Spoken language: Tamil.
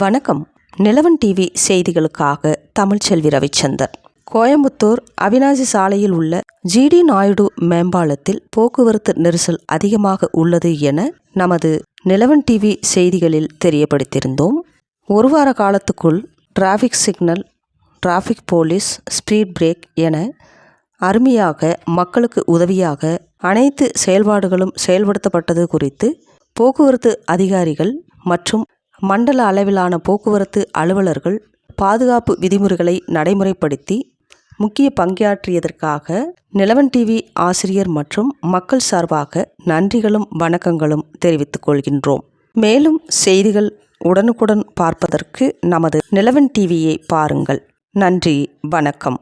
வணக்கம். நிலவன் டிவி செய்திகளுக்காக தமிழ்ச்செல்வி ரவிச்சந்தர். கோயம்புத்தூர் அவினாசி சாலையில் உள்ள ஜிடி நாயுடு மேம்பாலத்தில் போக்குவரத்து நெரிசல் அதிகமாக உள்ளது என நமது நிலவன் டிவி செய்திகளில் தெரியப்படுத்தியிருந்தோம். ஒரு வார காலத்துக்குள் traffic signal traffic police speed brake என அருமையாக மக்களுக்கு உதவியாக அனைத்து செயல்பாடுகளும் செயல்படுத்தப்பட்டது குறித்து போக்குவரத்து அதிகாரிகள் மற்றும் மண்டல அளவிலான போக்குவரத்து அலுவலர்கள் பாதுகாப்பு விதிமுறைகளை நடைமுறைப்படுத்தி முக்கிய பங்காற்றியதற்காக நிலவன் டிவி ஆசிரியர் மற்றும் மக்கள் சார்பாக நன்றிகளும் வணக்கங்களும் தெரிவித்துக் கொள்கின்றோம். மேலும் செய்திகள் உடனுக்குடன் பார்ப்பதற்கு நமது நிலவன் டிவியை பாருங்கள். நன்றி வணக்கம்.